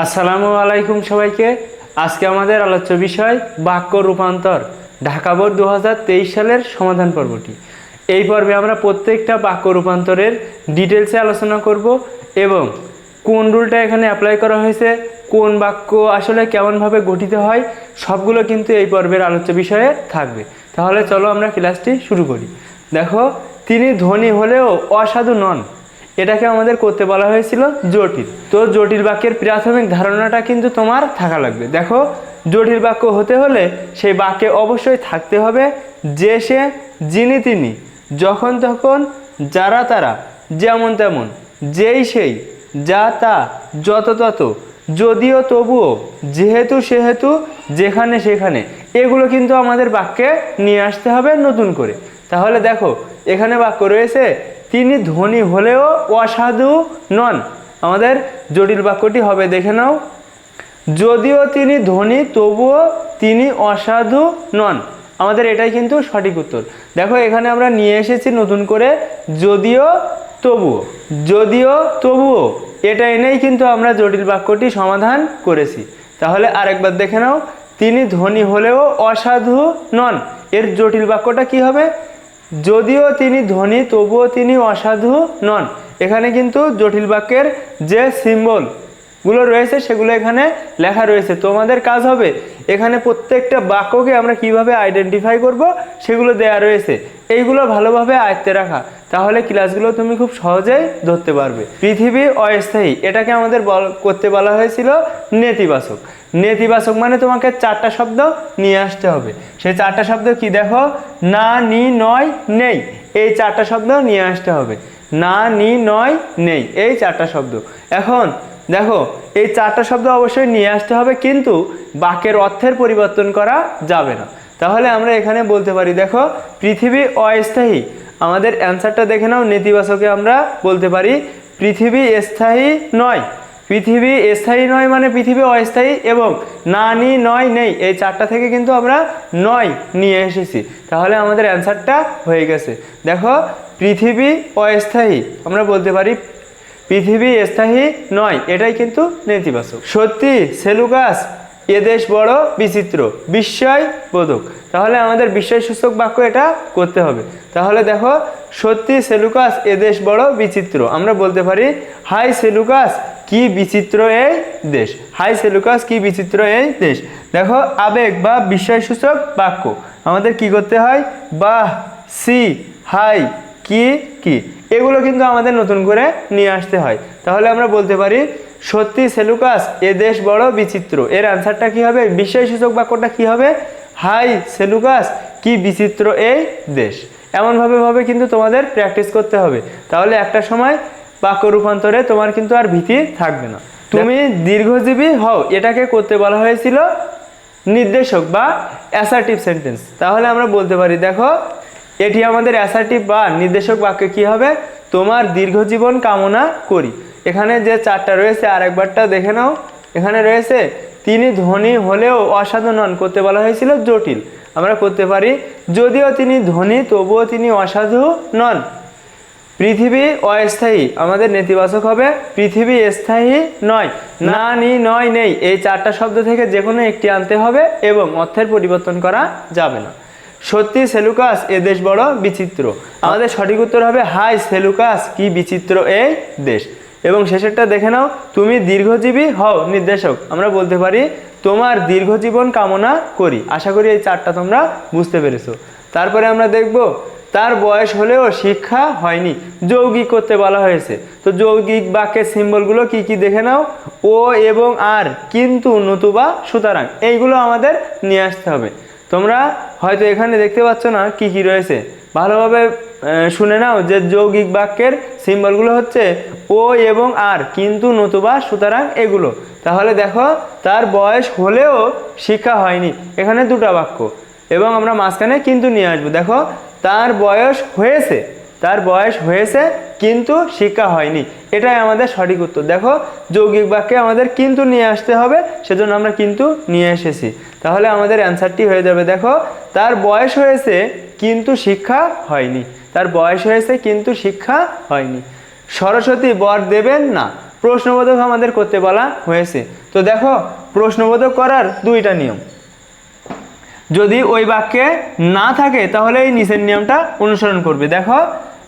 আসসালামু আলাইকুম সবাইকে। আজকে আমাদের আলোচ্য বিষয়, বাক্য রূপান্তর, ঢাকা বোর্ড দু হাজার তেইশ সালের সমাধান পর্বটি। এই পর্বে আমরা প্রত্যেকটা বাক্য রূপান্তরের ডিটেলসে আলোচনা করব এবং কোন রুলটা এখানে অ্যাপ্লাই করা হয়েছে, কোন বাক্য আসলে কেমনভাবে গঠিত হয়, সবগুলো কিন্তু এই পর্বের আলোচ্য বিষয়ে থাকবে। তাহলে চলো আমরা ক্লাসটি শুরু করি। দেখো, তিনি ধনী হলেও অসাধু নন। এটাকে আমাদের করতে বলা হয়েছিল জটিল। তো জটিল বাক্যের প্রাথমিক ধারণাটা কিন্তু তোমার থাকা লাগবে। দেখো, জটিল বাক্য হতে হলে সেই বাক্যে অবশ্যই থাকতে হবে যে সে, যিনি তিনি, যখন তখন যারা তারা, যেমন তেমন, যেই সেই, যা তা, যত তত, যদিও তবুও, যেহেতু সেহেতু, যেখানে সেখানে। এগুলো কিন্তু আমাদের বাক্যে নিয়ে আসতে হবে নতুন করে। তাহলে দেখো, এখানে বাক্য রয়েছে তিনি ধনী হলেও অসাধু নন। আমাদের জটিল বাক্যটি হবে, দেখে নাও। যদিও তিনি ধনী, তবুও তিনি অসাধু নন। আমাদের এটাই কিন্তু সঠিক উত্তর। দেখো, এখানে আমরা নিয়ে এসেছি নতুন করে, যদিও, তবুও। যদিও, তবুও। এটা এনেই কিন্তু আমরা জটিল বাক্যটি সমাধান করেছি। তাহলে আরেকবার দেখে নাও। তিনি ধনী হলেও অসাধু নন। এর জটিল বাক্যটা কি হবে? যদিও তিনি ধনী তবুও তিনি অসাধু নন। এখানে কিন্তু জটিল বাক্যের যে সিম্বল গুলো রয়েছে, সেগুলো এখানে লেখা রয়েছে। তোমাদের কাজ হবে, এখানে প্রত্যেকটা বাক্যকে আমরা কীভাবে আইডেন্টিফাই করব, সেগুলো দেয়া রয়েছে। এইগুলো ভালোভাবে আয়ত্তে রাখা, তাহলে ক্লাসগুলো তুমি খুব সহজেই ধরতে পারবে। পৃথিবী অস্থায়ী, এটাকে আমাদের বল- করতে বলা হয়েছিল নেতিবাচক। নেতিবাচক মানে তোমাকে চারটা শব্দ নিয়ে আসতে হবে। সেই চারটা শব্দ কি দেখো? না, নি, নয়, নেই। এই চারটা শব্দ নিয়ে আসতে হবে। না, নি, নয়, নেই। এই চারটা শব্দ। এখন দেখো, এই চারটা শব্দ অবশ্যই নিয়ে আসতে হবে, কিন্তু বাক্যের অর্থের পরিবর্তন করা যাবে না। তাহলে আমরা এখানে বলতে পারি, দেখো, পৃথিবী অস্থায়ী। আমাদের অ্যান্সারটা দেখে নাও, নেতিবাচকে আমরা বলতে পারি, পৃথিবী স্থায়ী নয়। পৃথিবী স্থায়ী নয় মানে পৃথিবী অস্থায়ী এবং না নি নয় নেই। এই চারটা থেকে কিন্তু আমরা নয় নিয়ে এসেছি। তাহলে আমাদের অ্যান্সারটা হয়ে গেছে। দেখো, পৃথিবী অস্থায়ী। আমরা বলতে পারি পৃথিবী স্থায়ী নয়, এটাই কিন্তু নেতিবাচক। সত্যি সেলুকাস এদেশ বড় বিচিত্র, বিস্ময় বোধক। তাহলে আমাদের বিস্ময় সূচক বাক্য এটা করতে হবে। তাহলে দেখো, সত্যি সেলুকাস এদেশ বড় বিচিত্র। আমরা বলতে পারি, হাই সেলুকাস কি বিচিত্র এই দেশ? হাই সেলুকাস কি বিচিত্র এই দেশ? দেখো, আবেগ বা বিস্ময় সূচক বাক্য। আমাদের কি করতে হয়? বাহ, সি, হাই, কি কি? এগুলো কিন্তু আমাদের নতুন করে নিয়ে আসতে হয়। তাহলে আমরা বলতে পারি, সত্যি সেলুকাস, এ দেশ বড় বিচিত্র। এর অ্যান্সারটা কি হবে? বিস্ময় সূচক বাক্যটা কি হবে? হাই সেলুকাস, কি বিচিত্র এই দেশ। এমনভাবে ভাবে কিন্তু তোমাদের প্র্যাকটিস করতে হবে। তাহলে একটা সময় বাক্য রূপান্তরে তোমার কিন্তু আর ভীতি থাকবে না। তুমি দীর্ঘজীবী হও, এটাকে করতে বলা হয়েছিল নির্দেশক বা অ্যাসার্টিভ সেন্টেন্স তাহলে আমরা বলতে পারি, দেখো এটি আমাদের অ্যাসার্টিভ বা নির্দেশক বাক্যে কি হবে? তোমার দীর্ঘজীবন কামনা করি। এখানে যে চারটা রয়েছে, আরেকবারটা দেখে নাও। এখানে রয়েছে, তিনি ধনী হলেও অসাধু নন করতে বলা হয়েছিল, জটিল। আমরা করতে পারি, যদিও তিনি ধনী, তবুও তিনি অসাধু নন। পৃথিবী অস্থায়ী, আমাদের নেতিবাচক হবে, পৃথিবী স্থায়ী নয়। না, নি, নয়, নেই, এই চারটা শব্দ থেকে যে কোনো একটি আনতে হবে এবং অর্থের পরিবর্তন করা যাবে না। সত্যি, সেলুকাস, এ দেশ বড় বিচিত্র। আমাদের সঠিক উত্তর হবে, হাই, সেলুকাস, কি বিচিত্র এই দেশ। এবং শেষেরটা দেখে নাও, তুমি দীর্ঘজীবী হও, নির্দেশক। আমরা বলতে পারি, তোমার দীর্ঘজীবন কামনা করি। আশা করি এই চারটা তোমরা বুঝতে পেরেছ। তারপরে আমরা দেখব, তার বয়স হলেও শিক্ষা হয়নি। যৌগিক করতে বলা হয়েছে। তো যৌগিক বাক্যের সিম্বলগুলো কি কি দেখে নাও? ও এবং আর, কিন্তু নতুবা সুতরাং। এইগুলো আমাদের নিয়ে আসতে হবে। তোমরা হয়তো এখানে দেখতে পাচ্ছ না কি কি রয়েছে। ভালোভাবে শুনে নাও যে যৌগিক বাক্যের সিম্বলগুলো হচ্ছে ও এবং আর, কিন্তু নতুবা সুতরাং এগুলো। তাহলে দেখো, তার বয়স হলেও শিক্ষা হয়নি। এখানে দুটা বাক্য। এবং আমরা মাঝখানে কিন্তু নিয়ে আসব। দেখো, তার বয়স হয়েছে। তার বয়স হয়েছে, কিন্তু শিক্ষা হয়নি। এটাই আমাদের সঠিক উত্তর। দেখো, যৌগিক বাক্যে আমাদের কিন্তু নিয়ে আসতে হবে, সেজন্য আমরা কিন্তু নিয়ে এসেছি। তাহলে আমাদের অ্যান্সারটি হয়ে যাবে, দেখো, তার বয়স হয়েছে, কিন্তু শিক্ষা হয়নি। তার বয়স হয়েছে, কিন্তু শিক্ষা হয়নি। সরস্বতী বর দেবেন না। প্রশ্নবোধক আমাদের করতে বলা হয়েছে। তো দেখো, প্রশ্নবোধক করার দুইটা নিয়ম। যদি ওই বাক্যে না থাকে, তাহলে এই নিচের নিয়মটা অনুসরণ করবে। দেখো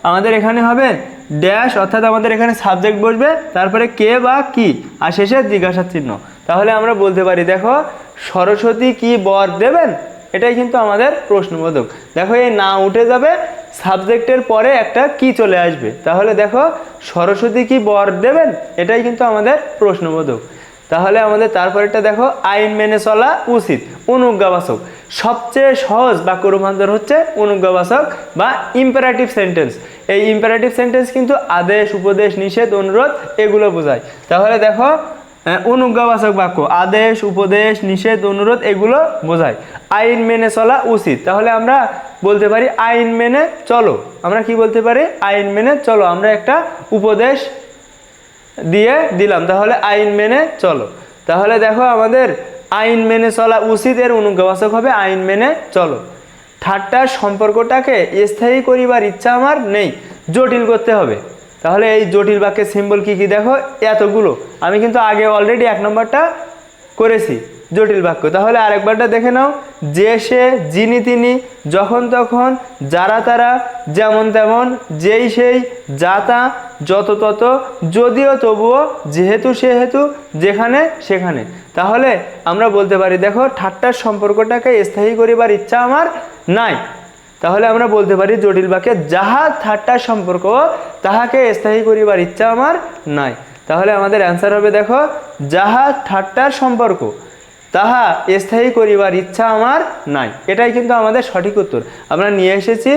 আমাদের এখানে হবে ড্যাশ অর্থাৎ আমাদের এখানে সাবজেক্ট বসবে, তারপরে কে বা কি? আর শেষে জিজ্ঞাসা চিহ্ন। তাহলে আমরা বলতে পারি, দেখো, সরস্বতী কি বর দেবেন? এটাই কিন্তু আমাদের প্রশ্নবোধক। দেখো এই না উঠে যাবে সাবজেক্টের পরে একটা কি চলে আসবে? তাহলে দেখো, সরস্বতী কি বর দেবেন? এটাই কিন্তু আমাদের প্রশ্নবোধক। তাহলে আমাদের তারপরেরটা দেখো, আইন মেনে চলা উচিত, অনুজ্ঞাবাচক। সবচেয়ে সহজ বাক্য রূপান্তর হচ্ছে অনুজ্ঞাবাচক বা ইম্পারেটিভ সেন্টেন্স এই ইম্পারেটিভ সেন্টেন্স কিন্তু আদেশ, উপদেশ, নিষেধ, অনুরোধ, এগুলো বোঝায়। তাহলে দেখো অনুজ্ঞাবাচক বাক্য, আদেশ, উপদেশ, নিষেধ, অনুরোধ, এগুলো বোঝায়। আইন মেনে চলা উচিত। তাহলে আমরা বলতে পারি, আইন মেনে চলো। আমরা কি বলতে পারি? আইন মেনে চলো। আমরা একটা উপদেশ দিয়ে দিলাম। তাহলে আইন মেনে চলো। তাহলে দেখো আমাদের আইন মেনে চলা উচিত এর অনুজ্ঞাবাচক হবে, আইন মেনে চলো। ঠাট্টার সম্পর্কটাকে স্থায়ী করিবার ইচ্ছা আমার নেই, জটিল করতে হবে। তাহলে এই জটিল বাক্যের সিম্বল কি কি দেখো? এতগুলো। আমি কিন্তু আগে অলরেডি এক নম্বরটা করেছি, জটিল বাক্য। তাহলে আরেকবারটা দেখে নাও। যে সে, যিনি তিনি, যখন তখন, যারা তারা, যেমন তেমন, যেই সেই, যা তা, যত তত, যদিও তবুও, যেহেতু সেহেতু, যেখানে সেখানে। তাহলে আমরা বলতে পারি, দেখো, ঠাট্টার সম্পর্কটাকে স্থায়ী করিবার ইচ্ছা আমার নাই। তাহলে আমরা বলতে পারি, জটিল বাক্যে যাহা ঠাট্টার সম্পর্ক, তাহাকে স্থায়ী করিবার ইচ্ছা আমার নাই। তাহলে আমাদের অ্যান্সার হবে, দেখো, যাহা ঠাট্টার সম্পর্ক, তাহা স্থায়ী করিবার ইচ্ছা আমার নাই। এটাই কিন্তু আমাদের সঠিক উত্তর। আমরা নিয়ে এসেছি,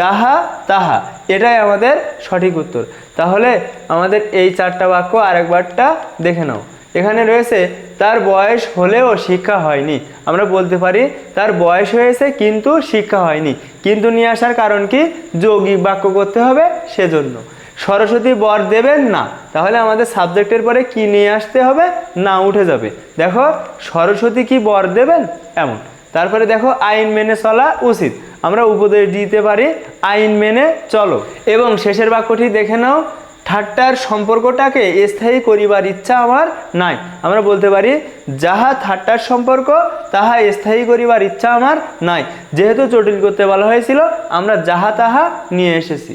যাহা তাহা, এটাই আমাদের সঠিক উত্তর। তাহলে আমাদের এই চারটা বাক্য আরেকবারটা দেখে নাও। এখানে রয়েছে তার বয়স হলেও শিক্ষা হয়নি। আমরা বলতে পারি তার বয়স হয়েছে কিন্তু শিক্ষা হয়নি। কিন্তু নিয়ে আসার কারণ কি? যৌগিক বাক্য করতে হবে সেজন্য। সরস্বতী বর দেবেন না, তাহলে আমাদের সাবজেক্টের পরে কি নিয়ে আসতে হবে? না, উঠে যাবে। দেখো, সরস্বতী কি বর দেবেন? এমন। তারপরে দেখো, আইন মেনে চলা উচিত। আমরা উপদেশ দিতে পারি, আইন মেনে চলো। এবং শেষের বাক্যটি দেখে নাও। ঠাট্টার সম্পর্কটাকে স্থায়ী করিবার ইচ্ছা আমার নাই। আমরা বলতে পারি, যাহা ঠাট্টার সম্পর্ক, তাহা স্থায়ী করিবার ইচ্ছা আমার নাই। যেহেতু জটিল করতে বলা হয়েছিল, আমরা যাহা তাহা নিয়ে এসেছি।